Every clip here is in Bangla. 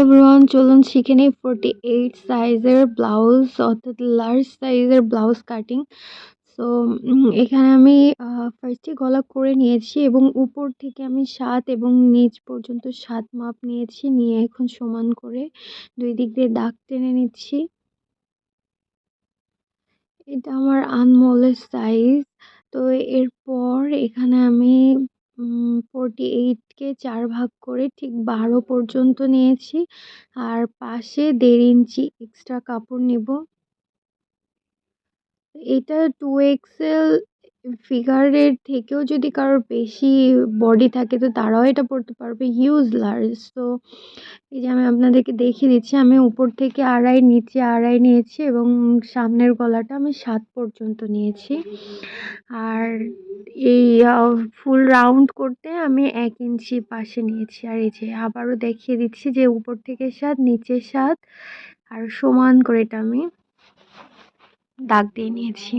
এভরিওয়ান চলুন শিখে নিই ফোরটি এইট সাইজের ব্লাউজ অর্থাৎ লার্জ সাইজের ব্লাউজ কাটিং সো এখানে আমি ফার্স্টে গলা করে নিয়েছি এবং উপর থেকে আমি সাত এবং নিচ পর্যন্ত সাত মাপ নিয়েছি, নিয়ে এখন সমান করে দুই দিক দিয়ে দাগ টেনে নিচ্ছি। এটা আমার আনমোলের সাইজ তো এরপর এখানে আমি ফোরটি এইটকে চার ভাগ করে ঠিক বারো পর্যন্ত নিয়েছি। আর পাশে দেড় ইঞ্চি এক্সট্রা কাপড় নেব। এটা টু এক্সেল ফিগারের থেকেও যদি কারোর বেশি বডি থাকে, তো তারাও এটা পরতে পারবে হিউজ লার্জ তো এই যে আমি আপনাদেরকে দেখিয়ে দিচ্ছি, আমি উপর থেকে আড়াই, নিচে আড়াই নিয়েছি এবং সামনের গলাটা আমি সাত পর্যন্ত নিয়েছি। আর এই ফুল রাউন্ড করতে আমি এক ইঞ্চি পাশে নিয়েছি। আর এই যে আবারও দেখিয়ে দিচ্ছি যে উপর থেকে সাত, নিচে সাত, আর সমান করে এটা আমি দাগ দিয়ে নিয়েছি।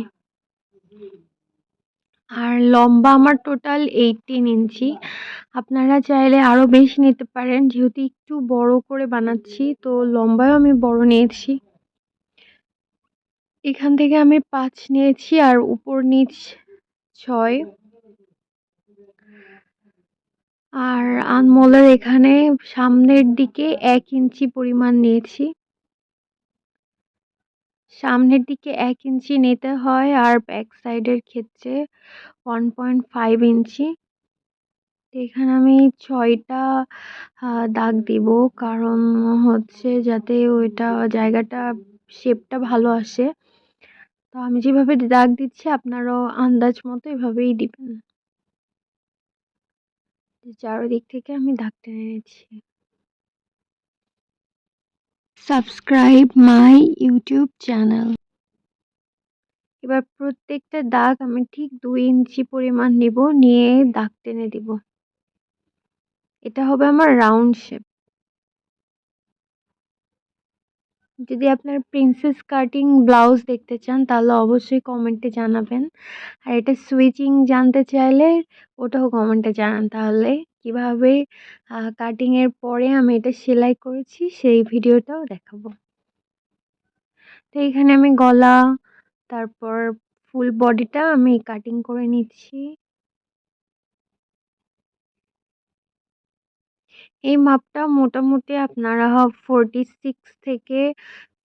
আর লম্বা আমার টোটাল এইটিন ইঞ্চি। আপনারা চাইলে আরও বেশি নিতে পারেন, যেহেতু একটু বড় করে বানাচ্ছি, তো লম্বায়ও আমি বড় নিয়েছি। এখান থেকে আমি পাঁচ নিয়েছি আর উপর নিচ ছয়। আর আনমোলের এখানে সামনের দিকে এক ইঞ্চি পরিমাণ নিয়েছি। সামনের দিকে এক ইঞ্চি নিতে হয় আর ব্যাক সাইডের ক্ষেত্রে ওয়ান পয়েন্ট ফাইভ ইঞ্চি। এখানে আমি ছয়টা দাগ দিব। কারণ হচ্ছে যাতে ওইটা জায়গাটা শেপটা ভালো আসে। তো আমি যেভাবে দাগ দিচ্ছি, আপনারাও আন্দাজ মতো এভাবেই দিবেন। চারোদিক থেকে আমি দাগ টেনে নিচ্ছি। Subscribe my YouTube channel. এবার প্রত্যেকটা দাগ আমি ঠিক দুই ইঞ্চি পরিমাণ নিব, নিয়ে দাগ টেনে দিব। এটা হবে আমার রাউন্ড শেপ। যদি আপনার প্রিন্সেস কাটিং ব্লাউজ দেখতে চান, তাহলে অবশ্যই কমেন্টে জানাবেন। আর এটা সুইচিং জানতে চাইলে ওটাও কমেন্টে জানান, তাহলে কীভাবে কাটিংয়ের পরে আমি এটা সেলাই করেছি, সেই ভিডিওটাও দেখাবো। তো এখানে আমি গলা, তারপর ফুল বডিটা আমি কাটিং করে নিচ্ছি। এই মাপটা মোটামুটি আপনারা ফোরটি সিক্স থেকে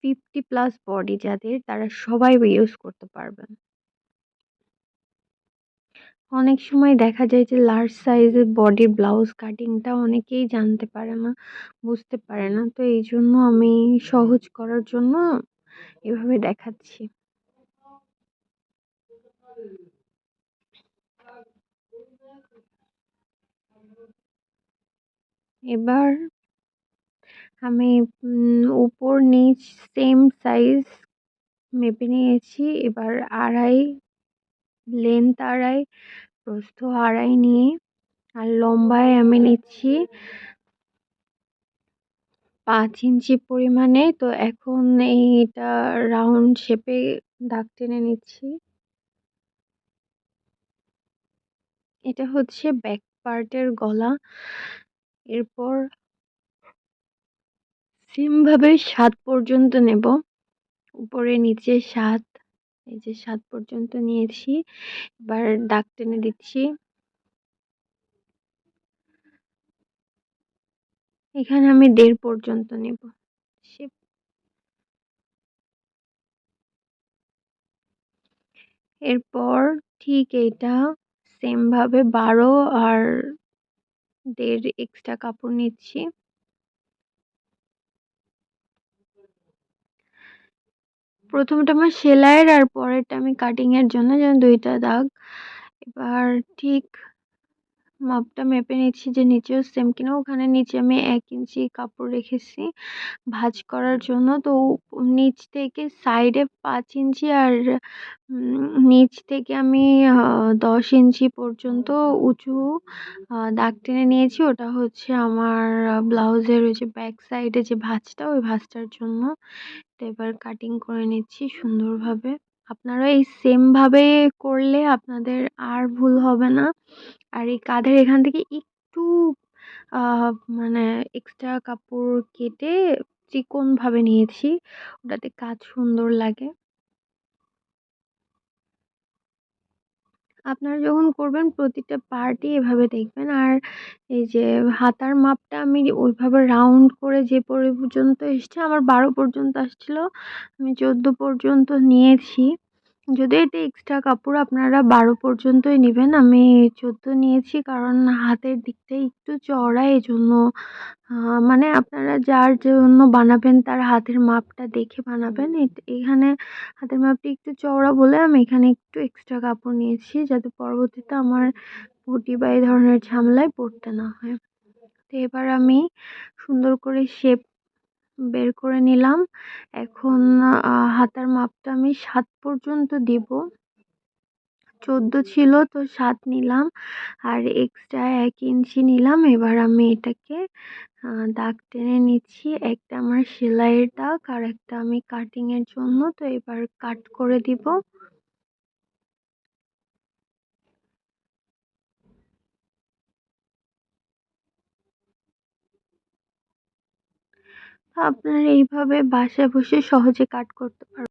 ফিফটি প্লাস বডি যাদের, তারা সবাই ইউজ করতে পারবেন। অনেক সময় দেখা যায় যে লার্জ সাইজের বডির ব্লাউজ কাটিংটা অনেকেই জানতে পারে না, বুঝতে পারে না। তো এই জন্য আমি সহজ করার জন্য এভাবে দেখাচ্ছি। এবার আমি উপর নিচ সেম সাইজ মেপে নিয়েছি। এবার আড়াই লেন্থ আড়াই প্রস্থ আড়াই নিয়ে আর লম্বায় আমি নিচ্ছি পাঁচ ইঞ্চি পরিমাণে। তো এখন এইটা রাউন্ড শেপে দাগ টেনে নিচ্ছি। এটা হচ্ছে ব্যাক পার্টের গলা। এরপর সেমভাবে সাত পর্যন্ত নেব। উপরে, নিচে সাত এই যে সাত পর্যন্ত নিয়েছি। এবার দাগ টেনে দিচ্ছি। এখানে আমি দেড় পর্যন্ত নেব। এরপর ঠিক এইটা সেমভাবে বারো আর দেড় এক্সট্রা কাপড় নিচ্ছি। প্রথমটা আমার সেলাইয়ের আর পরেরটা আমি কাটিংয়ের জন্য যেন দুইটা দাগ। এবার ঠিক মাপটা মেপে নিচ্ছি যে নিচেও সেম কিনা, ওখানে নিচে আমি এক ইঞ্চি কাপড় রেখেছি ভাঁজ করার জন্য। তো নিচ থেকে সাইডে পাঁচ ইঞ্চি আর নিচ থেকে আমি দশ ইঞ্চি পর্যন্ত উঁচু দাগ টেনে নিয়েছি। ওটা হচ্ছে আমার ব্লাউজের ওই যে ব্যাক সাইডে যে ভাঁজটা, ওই ভাঁজটার জন্য তো এবার কাটিং করে নিচ্ছি সুন্দরভাবে। আপনারা এই সেমভাবে করলে আপনাদের আর ভুল হবে না। আর এই কাঁধের এখান থেকে একটু মানে এক্সট্রা কাপড় কেটে চিকনভাবে নিয়েছি। ওটাতে কাজ সুন্দর লাগে। আপনারা যখন করবেন প্রতিটা পার্টই এভাবে দেখবেন। আর এই যে হাতার মাপটা আমি ওইভাবে রাউন্ড করে যে পর্যন্ত এসছে, আমার বারো পর্যন্ত আসছিল, আমি চোদ্দ পর্যন্ত নিয়েছি। যদি এটা এক্সট্রা কাপড় আপনারা বারো পর্যন্তই নেবেন, আমি চোদ্দ নিয়েছি কারণ হাতের দিকটা একটু চওড়া এই জন্য মানে আপনারা যার জন্য বানাবেন তার হাতের মাপটা দেখে বানাবেন। এখানে হাতের মাপটা একটু চওড়া বলে আমি এখানে একটু এক্সট্রা কাপড় নিয়েছি যাতে পরবর্তীতে আমার পটি বা এই ধরনের ঝামেলায় পড়তে না হয়। তো এবার আমি সুন্দর করে শেপ বের করে নিলাম। এখন হাতার মাপটা আমি সাত পর্যন্ত দিব। চোদ্দ ছিল, তো সাত নিলাম। আর এক্সট্রা এক ইঞ্চি নিলাম। এবার আমি এটাকে দাগ টেনে নিচ্ছি। একটা আমার সেলাইয়ের দাগ আর একটা আমি কাটিংয়ের জন্য। তো এবার কাট করে দিব। আপনারা এইভাবে বাসায় বসে সহজে কাট করতে পারবেন।